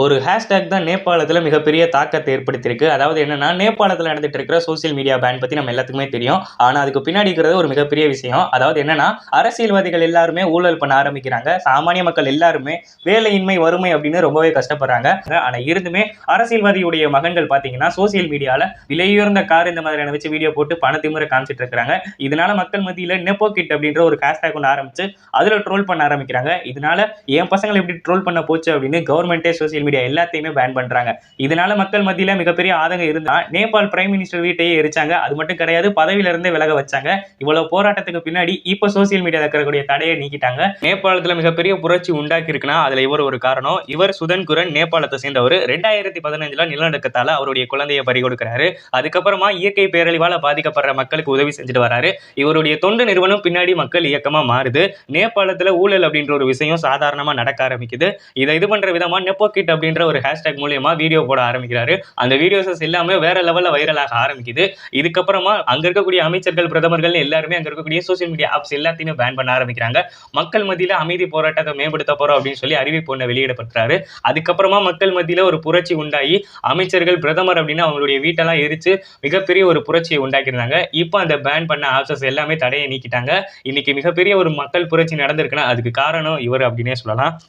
ஒரு ஹேஷ்டேக் தான் நேபாளத்தில் மிகப்பெரிய தாக்கத்தை ஏற்படுத்தியிருக்கு. அதாவது என்னன்னா நேபாளத்தில் நடந்துட்டு இருக்கிற சோசியல் மீடியா பேன் பற்றி நம்ம எல்லாத்துக்குமே தெரியும். ஆனால் அதுக்கு பின்னாடி இருக்கிறது ஒரு மிகப்பெரிய விஷயம். அதாவது என்னன்னா அரசியல்வாதிகள் எல்லாருமே ஊழல் பண்ண ஆரம்பிக்கிறாங்க. சாமானிய மக்கள் எல்லாருமே வேலையின்மை வறுமை அப்படின்னு ரொம்பவே கஷ்டப்படுறாங்க. ஆனால் இருந்துமே அரசியல்வாதியுடைய மகன்கள் பார்த்தீங்கன்னா சோசியல் மீடியாவில் விலையுயர்ந்த கார் இந்த மாதிரியான வச்சு வீடியோ போட்டு பணத்திமுறை காமிச்சிட்டு இருக்கிறாங்க இதனால மக்கள் மத்தியில் நெப்போ கிட் அப்படின்ற ஒரு ஹேஷ்டேக் ஒன்று ஆரம்பிச்சு அதில் ட்ரோல் பண்ண ஆரம்பிக்கிறாங்க. இதனால என் பசங்களை எப்படி ட்ரோல் பண்ண போச்சு அப்படின்னு கவர்மெண்ட்டே சோசியல் மீடியா எல்லாத்தையுமே பேன் பண்றாங்க. இதனால மக்கள் மத்தியில மிகப்பெரிய ஆதங்கம் இருந்தா நேபாள் பிரைம் மினிஸ்டர் வீட்டையே எரிச்சாங்க. அது மட்டும் கிடையாது பதவியில இருந்தே விலக வச்சாங்க. இவ்வளவு போராட்டத்துக்கு பின்னாடி இப்ப சோசியல் மீடியால இருக்கக்கூடிய தடையை நீக்கிட்டாங்க. நேபாளத்துல மிகப்பெரிய புரட்சி உண்டாக்கி இருக்குன்னா அதுல இவர் ஒரு காரணம். இவர் சுதன் குரன் நேபாளத்தை சேர்ந்தவர். ரெண்டாயிரத்தி பதினஞ்சுல நிலநடுக்கத்தால அவருடைய குழந்தையை பறி கொடுக்கிறாரு அதுக்கப்புறமா இயற்கை பேரழிவால பாதிக்கப்படுற மக்களுக்கு உதவி செஞ்சுட்டு வராரு. இவருடைய தொண்டு நிறுவனம் பின்னாடி மக்கள் இயக்கமா மாறுது. நேபாளத்துல ஊழல் அப்படின்ற ஒரு விஷயம் சாதாரணமா நடக்க ஆரம்பிக்குது. இதை இது பண்ற விதமா நெப்போ அப்படின்ற ஒரு ஹேஷ்டேக் மூலியமா வீடியோ போட ஆரம்பிக்கிறாரு. அந்த வீடியோஸஸ் எல்லாமே வேற லெவல்ல வைரலாக ஆரம்பிக்குது. இதுக்கப்புறமா அங்க இருக்கக்கூடிய அமைச்சர்கள் பிரதமர்கள் எல்லாருமே அங்க இருக்கக்கூடிய சோசியல் மீடியா ஆப்ஸ் எல்லாத்தையுமே பேன் பண்ண ஆரம்பிக்கிறாங்க. மக்கள் மத்தியில அமைதி போராட்டத்தை மேம்படுத்த போறோம் அப்படின்னு சொல்லி அறிவிப்பு ஒன்று வெளியிடப்படுறாரு அதுக்கப்புறமா மக்கள் மத்தியில ஒரு புரட்சி உண்டாகி அமைச்சர்கள் பிரதமர் அப்படின்னு அவங்களுடைய வீட்டெல்லாம் எரிச்சு மிகப்பெரிய ஒரு புரட்சியை உண்டாக்கியிருந்தாங்க. இப்போ அந்த பேன் பண்ண ஆப்ஸஸ் எல்லாமே தடையை நீக்கிட்டாங்க. இன்னைக்கு மிகப்பெரிய ஒரு மக்கள் புரட்சி நடந்திருக்குன்னா அதுக்கு காரணம் இவர் அப்படின்னே சொல்லலாம்.